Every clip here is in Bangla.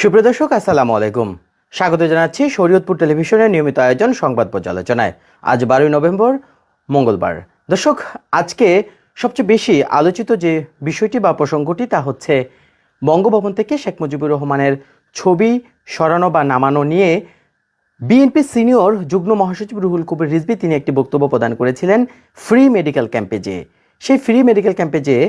সুপ্রিয় দর্শক, আসসালামু আলাইকুম। স্বাগত জানাচ্ছি শরীয়তপুর টেলিভিশনের নিয়মিত আয়োজন সংবাদ পর্যালোচনায়। আজ বারোই নভেম্বর, মঙ্গলবার। দর্শক, আজকে সবচেয়ে বেশি আলোচিত যে বিষয়টি বা প্রসঙ্গটি তা হচ্ছে বঙ্গভবন থেকে শেখ মুজিবুর রহমানের ছবি সরানো বা নামানো নিয়ে বিএনপি সিনিয়র যুগ্ম মহাসচিব রুহুল কবির রিজভি তিনি একটি বক্তব্য প্রদান করেছিলেন ফ্রি মেডিকেল ক্যাম্পে যেয়ে সেই ফ্রি মেডিকেল ক্যাম্পে যেয়ে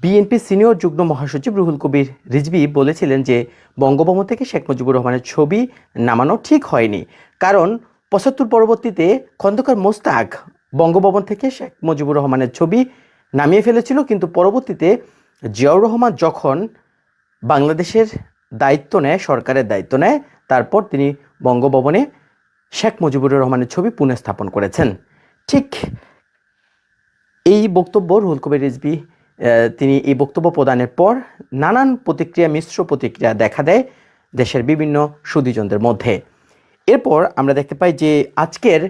বিএনপি সিনিয়র যুগ্ম মহাসচিব রুহুল কবির রিজভি বলেছিলেন যে বঙ্গভবন থেকে শেখ মুজিবুর রহমানের ছবি নামানো ঠিক হয়নি। কারণ পঁচাত্তর পরবর্তীতে খন্দকার মোস্তাক বঙ্গভবন থেকে শেখ মুজিবুর রহমানের ছবি নামিয়ে ফেলেছিল কিন্তু পরবর্তীতে জিয়াউর রহমান যখন বাংলাদেশের দায়িত্ব নেয় সরকারের দায়িত্ব নেয় তারপর তিনি বঙ্গভবনে শেখ মুজিবুর রহমানের ছবি পুনঃস্থাপন করেছেন। ঠিক এই বক্তব্য রুহুল কবির আহ, তিনি এই বক্তব্য প্রদানের পর নানান প্রতিক্রিয়া, মিশ্র প্রতিক্রিয়া দেখা দেয় দেশের বিভিন্ন সুদীজনদের মধ্যে। এরপর আমরা দেখতে পাই যে আজকের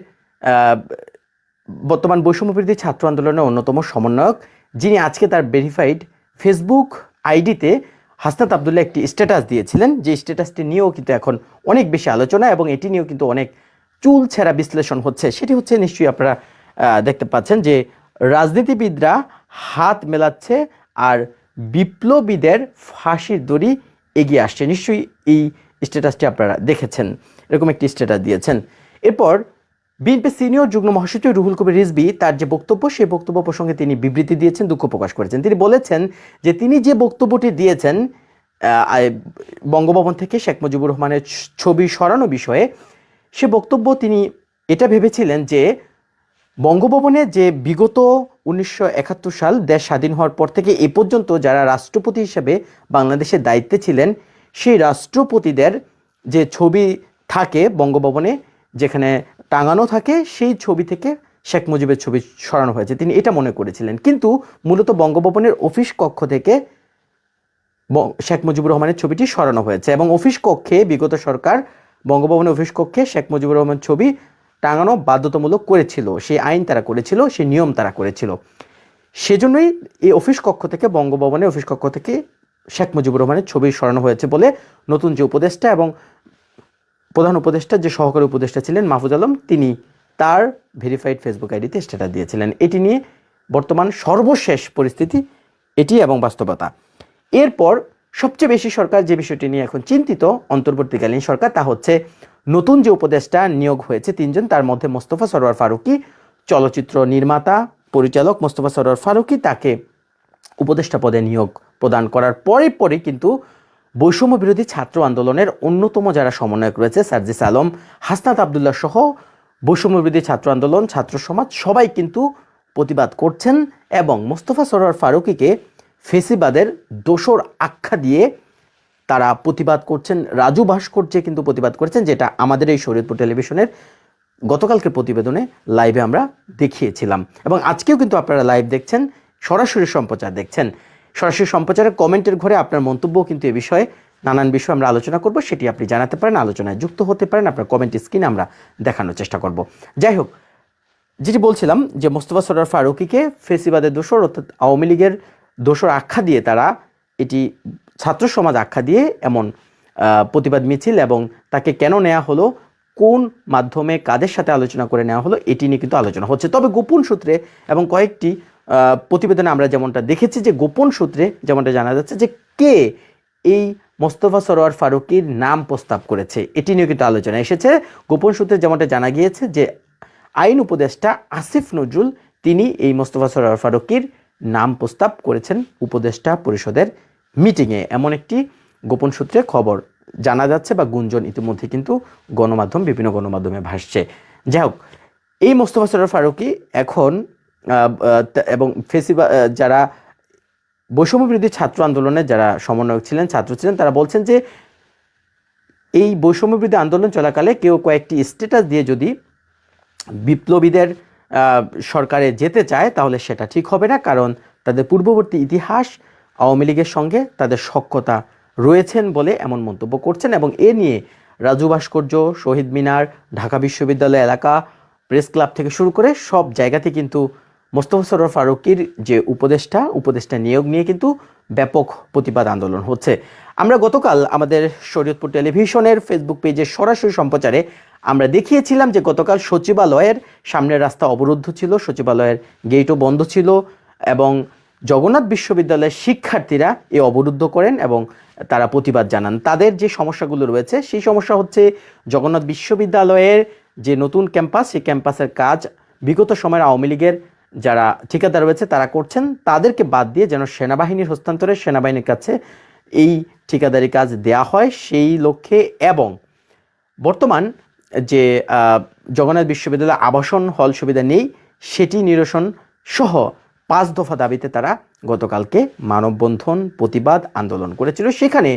বর্তমান বৈষম্যবিরোধী ছাত্র আন্দোলনের অন্যতম সমন্বয়ক, যিনি আজকে তার ভেরিফাইড ফেসবুক আইডিতে হাসনাত আবদুল্লাহ একটি স্ট্যাটাস দিয়েছিলেন। যে স্ট্যাটাসটি নিয়েও কিন্তু এখন অনেক বেশি আলোচনা এবং এটি নিয়েও কিন্তু অনেক চুল ছেঁড়া বিশ্লেষণ হচ্ছে। সেটি হচ্ছে নিশ্চয়ই আপনারা দেখতে পাচ্ছেন যে রাজনীতিবিদরা হাত মেলাচ্ছে আর বিপ্লবীদের ফাঁসির দড়ি এগিয়ে আসছে। নিশ্চয়ই এই স্ট্যাটাসটি আপনারা দেখেছেন। এরকম একটি স্ট্যাটাস দিয়েছেন। এরপর বিএনপি সিনিয়র যুগ্ম মহাসচিব রুহুল কবির রিজবি তার যে বক্তব্য সেই বক্তব্য প্রসঙ্গে তিনি বিবৃতি দিয়েছেন, দুঃখ প্রকাশ করেছেন। তিনি বলেছেন যে তিনি যে বক্তব্যটি দিয়েছেন বঙ্গভবন থেকে শেখ মুজিবুর রহমানের ছবি সরানো বিষয়ে, সে বক্তব্য তিনি এটা ভেবেছিলেন যে বঙ্গভবনে যে বিগত উনিশশো একাত্তর সাল দেশ স্বাধীন হওয়ার পর থেকে এ পর্যন্ত যারা রাষ্ট্রপতি হিসেবে বাংলাদেশের দায়িত্বে ছিলেন, সেই রাষ্ট্রপতিদের যে ছবি থাকে বঙ্গভবনে, যেখানে টাঙানো থাকে, সেই ছবি থেকে শেখ মুজিবের ছবি সরানো হয়েছে। তিনি এটা মনে করেছিলেন। কিন্তু মূলত বঙ্গভবনের অফিস কক্ষ থেকে শেখ মুজিবুর রহমানের ছবিটি সরানো হয়েছে এবং অফিস কক্ষে বিগত সরকার, বঙ্গভবনের অফিস কক্ষে শেখ মুজিবুর রহমান ছবি টাঙানো বাধ্যতামূলক করেছিল। সেই আইন তারা করেছিল সেই নিয়ম তারা করেছিল। সেজন্যই এই অফিস কক্ষ থেকে বঙ্গভবনে অফিস কক্ষ থেকে শেখ মুজিবুর রহমানের ছবি সরানো হয়েছে বলে নতুন যে উপদেষ্টা এবং প্রধান উপদেষ্টা, যে সহকারী উপদেষ্টা ছিলেন মাহফুজ আলম, তিনি তার ভেরিফাইড ফেসবুক আইডিতে স্ট্যাটাস দিয়েছিলেন। এটি নিয়ে বর্তমান সর্বশেষ পরিস্থিতি এটি এবং বাস্তবতা। এরপর সবচেয়ে বেশি সরকার যে বিষয়টি নিয়ে এখন চিন্তিত অন্তর্বর্তীকালীন সরকার তা হচ্ছে নতুন যে উপদেষ্টা নিয়োগ হয়েছে তিনজন, তার মধ্যে মোস্তফা সরোয়ার ফারুকি, চলচ্চিত্র নির্মাতা, পরিচালক মোস্তফা সরোয়ার ফারুকি তাকে উপদেষ্টা পদে নিয়োগ প্রদান করার পরে পরে কিন্তু বৈষম্য বিরোধী ছাত্র আন্দোলনের অন্যতম যারা সমন্বয়ক রয়েছে, সার্জিস আলম, হাসনাত আবদুল্লাহ সহ বৈষম্য বিরোধী ছাত্র আন্দোলন, ছাত্র সমাজ সবাই কিন্তু প্রতিবাদ করছেন এবং মোস্তফা সরোয়ার ফারুকিকে ফেসিবাদের দোসর আখ্যা দিয়ে তারা প্রতিবাদ করছেন, রাজু ভাস্কর্য কিন্তু প্রতিবাদ করেছেন, যেটা আমাদের এই শরীয়তপুর টেলিভিশনের গতকালকের প্রতিবেদনে লাইভে আমরা দেখিয়েছিলাম। এবং আজকেও কিন্তু আপনারা লাইভ দেখছেন, সরাসরি সম্প্রচার দেখছেন। সরাসরি সম্প্রচারের কমেন্টের ঘরে আপনার মন্তব্য কিন্তু এ বিষয়ে নানান বিষয় আমরা আলোচনা করব, সেটি আপনি জানাতে পারেন, আলোচনায় যুক্ত হতে পারেন, আপনার কমেন্ট স্ক্রিনে আমরা দেখানোর চেষ্টা করব। যাই হোক, যেটি বলছিলাম যে মোস্তফা সরার ফারুকিকে ফেসিবাদের দোসর অর্থাৎ আওয়ামী লীগের দোসর আখ্যা দিয়ে তারা এটি ছাত্র সমাজ আখ্যা দিয়ে এমন প্রতিবাদ মিছিল এবং তাকে কেন নেওয়া হলো, কোন মাধ্যমে কাদের সাথে আলোচনা করে নেওয়া হলো, এটি নিয়ে কিন্তু আলোচনা হচ্ছে। তবে গোপন সূত্রে এবং কয়েকটি প্রতিবেদনে আমরা যেমনটা দেখেছি যে গোপন সূত্রে যেমনটা জানা যাচ্ছে যে কে এই মোস্তফা সরোয়ার ফারুকির নাম প্রস্তাব করেছে, এটি নিয়ে কিন্তু আলোচনা এসেছে। গোপন সূত্রে যেমনটা জানা গিয়েছে যে আইন উপদেষ্টা আসিফ নজরুল, তিনি এই মোস্তফা সরোয়ার ফারুকির নাম প্রস্তাব করেছেন উপদেষ্টা পরিষদের মিটিংয়ে এমন একটি গোপন সূত্রে খবর জানা যাচ্ছে বা গুঞ্জন ইতিমধ্যে কিন্তু গণমাধ্যম, বিভিন্ন গণমাধ্যমে ভাসছে। যাই হোক, এই মোস্তফা সরোয়ার ফারুকি এখন এবং ফেসিবা যারা বৈষম্য বিরোধী ছাত্র আন্দোলনের যারা সমন্বয়ক ছিলেন, ছাত্র ছিলেন, তারা বলছেন যে এই বৈষম্য বিরোধী আন্দোলন চলাকালে কেউ কয়েকটি স্ট্যাটাস দিয়ে যদি বিপ্লবীদের সরকারে যেতে চায়, তাহলে সেটা ঠিক হবে না, কারণ তাদের পূর্ববর্তী ইতিহাস আওয়ামী লীগের সঙ্গে তাদের সক্ষতা রয়েছেন বলে এমন মন্তব্য করছেন এবং এ নিয়ে রাজু ভাস্কর্য, শহীদ মিনার, ঢাকা বিশ্ববিদ্যালয় এলাকা, প্রেস ক্লাব থেকে শুরু করে সব জায়গাতে কিন্তু মোস্তফা সরোয়ার ফারুকির যে উপদেষ্টা উপদেষ্টা নিয়োগ নিয়ে কিন্তু ব্যাপক প্রতিবাদ আন্দোলন হচ্ছে। আমরা গতকাল আমাদের শরীয়তপুর টেলিভিশনের ফেসবুক পেজে সরাসরি সম্প্রচারে আমরা দেখিয়েছিলাম যে গতকাল সচিবালয়ের সামনের রাস্তা অবরুদ্ধ ছিল, সচিবালয়ের গেটও বন্ধ ছিল এবং জগন্নাথ বিশ্ববিদ্যালয়ের শিক্ষার্থীরা এ অবরুদ্ধ করেন এবং তারা প্রতিবাদ জানান। তাদের যে সমস্যাগুলো রয়েছে, সেই সমস্যা হচ্ছে জগন্নাথ বিশ্ববিদ্যালয়ের যে নতুন ক্যাম্পাস, সেই ক্যাম্পাসের কাজ বিগত সময়ের আওয়ামী লীগের যারা ঠিকাদার রয়েছে, তারা করছেন। তাদেরকে বাদ দিয়ে যেন সেনাবাহিনীর হস্তান্তরে সেনাবাহিনীর কাছে এই ঠিকাদারি কাজ দেয়া হয় সেই লক্ষ্যে এবং বর্তমান যে জগন্নাথ বিশ্ববিদ্যালয়ে আবাসন হল সুবিধা নেই, সেটি নিরসন সহ পাঁচ দফা দাবিতে তারা গতকালকে মানববন্ধন, প্রতিবাদ, আন্দোলন করেছিল। সেখানে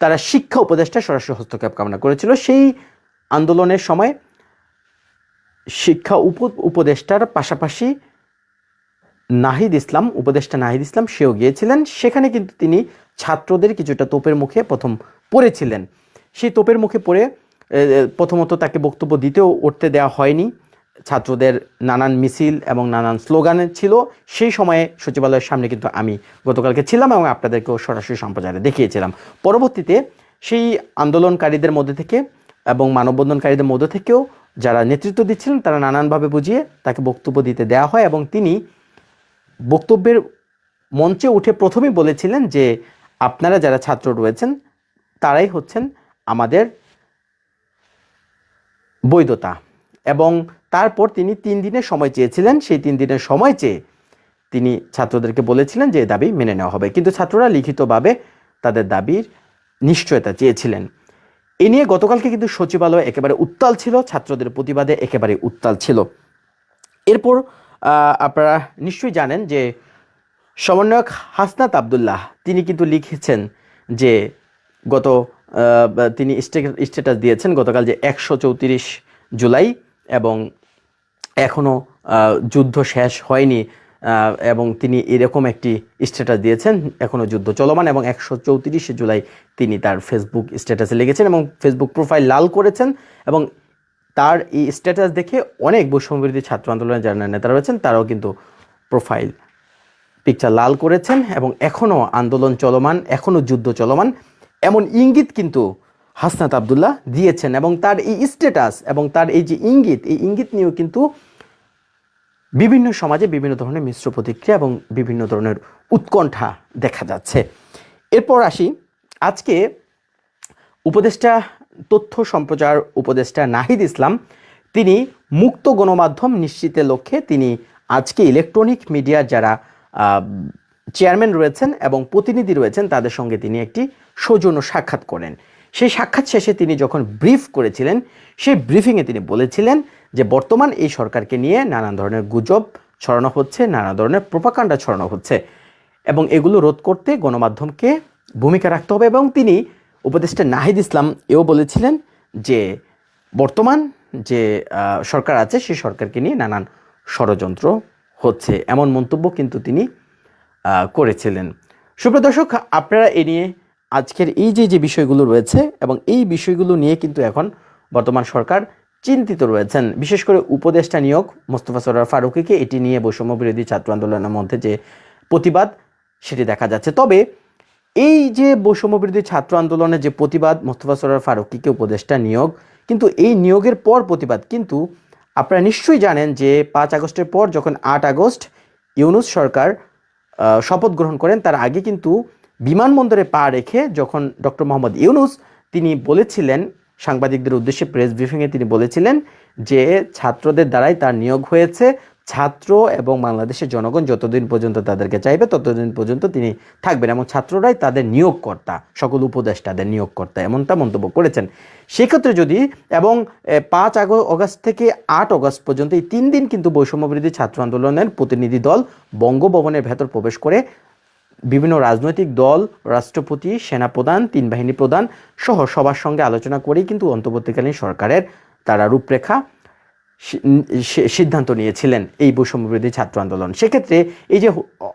তারা শিক্ষা উপদেষ্টা সরাসরি হস্তক্ষেপ কামনা করেছিল। সেই আন্দোলনের সময় শিক্ষা উপ উপদেষ্টার পাশাপাশি নাহিদ ইসলাম, উপদেষ্টা নাহিদ ইসলাম, সেও গিয়েছিলেন। সেখানে কিন্তু তিনি ছাত্রদের কিছুটা তোপের মুখে প্রথম পড়েছিলেন। সেই তোপের মুখে পড়ে প্রথমত তাকে বক্তব্য দিতেও উঠতে দেওয়া হয়নি। ছাত্রদের নানান মিছিল এবং নানান স্লোগান ছিল। সেই সময়ে সচিবালয়ের সামনে কিন্তু আমি গতকালকে ছিলাম এবং আপনাদেরকেও সরাসরি সম্প্রচারে দেখিয়েছিলাম। পরবর্তীতে সেই আন্দোলনকারীদের মধ্যে থেকে এবং মানববন্ধনকারীদের মধ্যে থেকেও যারা নেতৃত্ব দিচ্ছিলেন, তারা নানানভাবে বুঝিয়ে তাকে বক্তব্য দিতে দেওয়া হয় এবং তিনি বক্তব্যের মঞ্চে উঠে প্রথমেই বলেছিলেন যে, আপনারা যারা ছাত্র রয়েছেন, তারাই হচ্ছেন আমাদের বৈধতা। এবং তারপর তিনি তিন দিনের সময় চেয়েছিলেন। সেই তিন দিনের সময় চেয়ে তিনি ছাত্রদেরকে বলেছিলেন যে দাবি মেনে নেওয়া হবে। কিন্তু ছাত্ররা লিখিতভাবে তাদের দাবির নিশ্চয়তা চেয়েছিলেন। এ নিয়ে গতকালকে কিন্তু সচিবালয় একেবারে উত্তাল ছিল, ছাত্রদের প্রতিবাদে একেবারে উত্তাল ছিল। এরপর আপনারা নিশ্চয়ই জানেন যে, সমন্বয়ক হাসনাত আবদুল্লাহ, তিনি কিন্তু লিখেছেন যে, গত তিনি স্ট্যাটাস দিয়েছেন গতকাল যে একশো চৌত্রিশ জুলাই এবং এখনও যুদ্ধ শেষ হয়নি এবং তিনি এরকম একটি স্ট্যাটাস দিয়েছেন এখনও যুদ্ধ চলমান এবং একশো চৌত্রিশে জুলাই তিনি তার ফেসবুক স্ট্যাটাসে লিখেছেন এবং ফেসবুক প্রোফাইল লাল করেছেন এবং তার এই স্ট্যাটাস দেখে অনেক বৈষম্যবিরোধী ছাত্র আন্দোলনের যারা নেতারা রয়েছেন, তারাও কিন্তু প্রোফাইল পিকচার লাল করেছেন এবং এখনও আন্দোলন চলমান এখনও যুদ্ধ চলমান। এমন ইঙ্গিত কিন্তু হাসনাত আবদুল্লাহ দিয়েছেন এবং তার এই স্ট্যাটাস এবং তার এই যে ইঙ্গিত, এই ইঙ্গিত নিয়েও কিন্তু বিভিন্ন সমাজে বিভিন্ন ধরনের মিশ্র প্রতিক্রিয়া এবং বিভিন্ন ধরনের উৎকণ্ঠা দেখা যাচ্ছে। এরপর আসি, আজকে উপদেষ্টা তথ্য সম্প্রচার উপদেষ্টা নাহিদ ইসলাম, তিনি মুক্ত গণমাধ্যম নিশ্চিতের লক্ষ্যে তিনি আজকে ইলেকট্রনিক মিডিয়ার যারা চেয়ারম্যান রয়েছেন এবং প্রতিনিধি রয়েছেন, তাদের সঙ্গে তিনি একটি সৌজন্য সাক্ষাৎ করেন। সেই সাক্ষাৎ শেষে তিনি যখন ব্রিফ করেছিলেন, সেই ব্রিফিংয়ে তিনি বলেছিলেন যে বর্তমান এই সরকারকে নিয়ে নানান ধরনের গুজব ছড়ানো হচ্ছে, নানা ধরনের প্রোপাকাণ্ডা ছড়ানো হচ্ছে এবং এগুলো রোধ করতে গণমাধ্যমকে ভূমিকা রাখতে হবে এবং তিনি উপদেষ্টা নাহিদ ইসলাম এও বলেছিলেন যে বর্তমান যে সরকার আছে সেই সরকারকে নিয়ে নানান ষড়যন্ত্র হচ্ছে এমন মন্তব্য কিন্তু তিনি করেছিলেন। সুপ্রদর্শক আপনারা এ নিয়ে আজকের এই যে যে বিষয়গুলো রয়েছে এবং এই বিষয়গুলো নিয়ে কিন্তু এখন বর্তমান সরকার চিন্তিত রয়েছেন। বিশেষ করে উপদেষ্টা নিয়োগ মোস্তফা সরার ফারুকিকে এটি নিয়ে বৈষম্য বিরোধী ছাত্র আন্দোলনের মধ্যে যে প্রতিবাদ, সেটি দেখা যাচ্ছে। তবে এই যে বৈষম্য বিরোধী ছাত্র আন্দোলনের যে প্রতিবাদ, মোস্তফা সরার ফারুকিকে উপদেষ্টা নিয়োগ, কিন্তু এই নিয়োগের পর প্রতিবাদ, কিন্তু আপনারা নিশ্চয়ই জানেন যে পাঁচ আগস্টের পর যখন আট আগস্ট ইউনুস সরকার শপথ গ্রহণ করেন, তার আগে কিন্তু বিমানবন্দরে পা রেখে যখন ডক্টর মোহাম্মদ ইউনুস তিনি বলেছিলেন, সাংবাদিকদের উদ্দেশ্যে প্রেস ব্রিফিংয়ে তিনি বলেছিলেন যে ছাত্রদের দ্বারাই তার নিয়োগ হয়েছে। ছাত্র এবং বাংলাদেশের জনগণ যতদিন পর্যন্ত তাদেরকে চাইবে, ততদিন পর্যন্ত তিনি থাকবেন এবং ছাত্ররাই তাদের নিয়োগকর্তা, সকল উপদেষ্টাদের নিয়োগকর্তা, এমনটা মন্তব্য করেছেন। সেক্ষেত্রে যদি, এবং পাঁচ আগস্ট থেকে আট অগস্ট পর্যন্ত এই তিন দিন কিন্তু বৈষম্যবিরোধী ছাত্র আন্দোলনের প্রতিনিধি দল বঙ্গভবনের ভেতর প্রবেশ করে বিভিন্ন রাজনৈতিক দল, রাষ্ট্রপতি, সেনাপ্রধান, তিন বাহিনী প্রধান সহ সবার সঙ্গে আলোচনা করেই কিন্তু অন্তর্বর্তীকালীন সরকারের তারা রূপরেখা সিদ্ধান্ত নিয়েছিলেন এই বৈষম্য বিরোধী ছাত্র আন্দোলন। সেক্ষেত্রে এই যে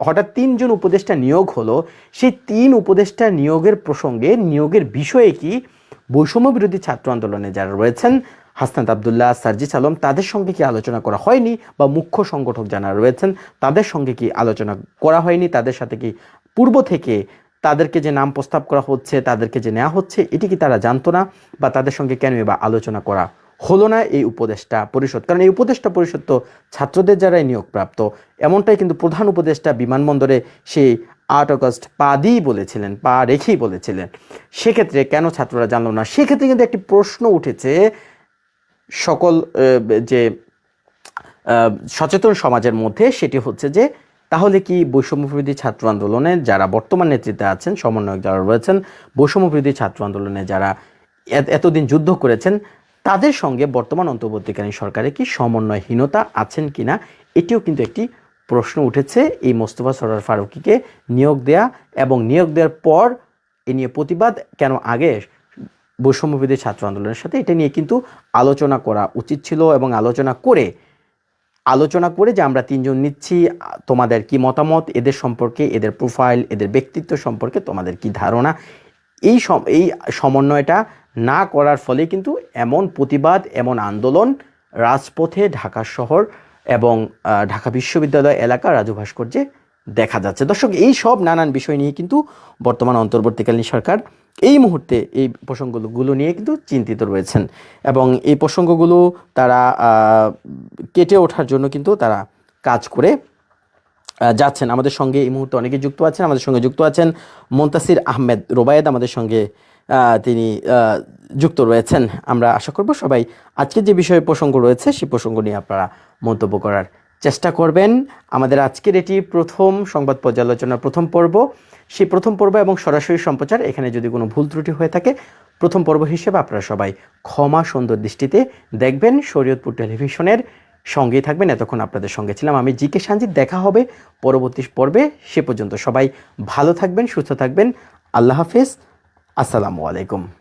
হঠাৎ তিনজন উপদেষ্টা নিয়োগ হলো, সেই তিন উপদেষ্টা নিয়োগের প্রসঙ্গে নিয়োগের বিষয়ে কি বৈষম্য বিরোধী ছাত্র আন্দোলনে যারা রয়েছেন, হাসনাত আবদুল্লাহ, সার্জিস আলম, তাদের সঙ্গে কি আলোচনা করা হয়নি বা মুখ্য সংগঠক যারা রয়েছেন, তাদের সঙ্গে কি আলোচনা করা হয়নি, তাদের সাথে কি পূর্ব থেকে তাদেরকে যে নাম প্রস্তাব করা হচ্ছে, তাদেরকে যে নেওয়া হচ্ছে, এটি কি তারা জানতো না বা তাদের সঙ্গে কেন বা আলোচনা করা হলো না? এই উপদেষ্টা পরিষদ, কারণ এই উপদেষ্টা পরিষদ তো ছাত্রদের যারাই নিয়োগপ্রাপ্ত। এমনটাই কিন্তু প্রধান উপদেষ্টা বিমানবন্দরে সেই আট আগস্ট পা দিয়েই বলেছিলেন, পা রেখেই বলেছিলেন। সেক্ষেত্রে কেন ছাত্ররা জানলো না? সেক্ষেত্রে কিন্তু একটি প্রশ্ন উঠেছে, সকল যে সচেতন সমাজের মধ্যে সেটি হচ্ছে যে তাহলে কি বৈষম্যবিরোধী ছাত্র আন্দোলনে যারা বর্তমান নেতৃত্বে আছেন, সমন্বয়ক যারা রয়েছেন, বৈষম্যবিরোধী ছাত্র আন্দোলনে যারা এত- এতদিন যুদ্ধ করেছেন, তাদের সঙ্গে বর্তমান অন্তর্বর্তীকালীন সরকারে কি সমন্বয়হীনতা আছেন কিনা, এটিও কিন্তু একটি প্রশ্ন উঠেছে। এই মোস্তফা সরার ফারুকিকে নিয়োগ দেয়া এবং নিয়োগ দেওয়ার পর এ নিয়ে প্রতিবাদ, কেন আগে বৈষম্যবিরোধী ছাত্র আন্দোলনের সাথে এটা নিয়ে কিন্তু আলোচনা করা উচিত ছিল এবং আলোচনা করে আলোচনা করে যে আমরা তিনজন নিচ্ছি, তোমাদের কি মতামত, এদের সম্পর্কে, এদের প্রোফাইল এদের ব্যক্তিত্ব সম্পর্কে তোমাদের কি ধারণা? এই এই সমন্বয়টা না করার ফলে কিন্তু এমন প্রতিবাদ, এমন আন্দোলন রাজপথে ঢাকা শহর এবং ঢাকা বিশ্ববিদ্যালয় এলাকা রাজু ভাস্কর্যে দেখা যাচ্ছে। দর্শক, এই সব নানান বিষয় নিয়ে কিন্তু বর্তমান অন্তর্বর্তীকালীন সরকার এই মুহূর্তে এই প্রসঙ্গগুলো নিয়ে কিন্তু চিন্তিত রয়েছেন এবং এই প্রসঙ্গগুলো তারা কেটে ওঠার জন্য কিন্তু তারা কাজ করে যাচ্ছেন। আমাদের সঙ্গে এই মুহূর্তে অনেকে যুক্ত আছেন, আমাদের সঙ্গে যুক্ত আছেন মোন্তাসির আহমেদ রোবায়েদ, আমাদের সঙ্গে তিনি যুক্ত রয়েছেন। আমরা আশা করব সবাই আজকে যে বিষয়ে প্রসঙ্গ রয়েছে সেই প্রসঙ্গ নিয়ে আপনারা মন্তব্য করার চেষ্টা করবেন। আমাদের আজকের এটি প্রথম সংবাদ পর্যালোচনার প্রথম পর্ব। সেই প্রথম পর্ব এবং সরাসরি সম্প্রচার, এখানে যদি কোনো ভুল ত্রুটি হয়ে থাকে, প্রথম পর্ব হিসেবে আপনারা সবাই ক্ষমা সুন্দর দৃষ্টিতে দেখবেন। শরীয়তপুর টেলিভিশনের সঙ্গেই থাকবেন। এতক্ষণ আপনাদের সঙ্গে ছিলাম আমি জি কে সানজিৎ দেখা হবে পরবর্তী পর্বে। সে পর্যন্ত সবাই ভালো থাকবেন, সুস্থ থাকবেন। আল্লাহ হাফেজ। আসসালামু আলাইকুম।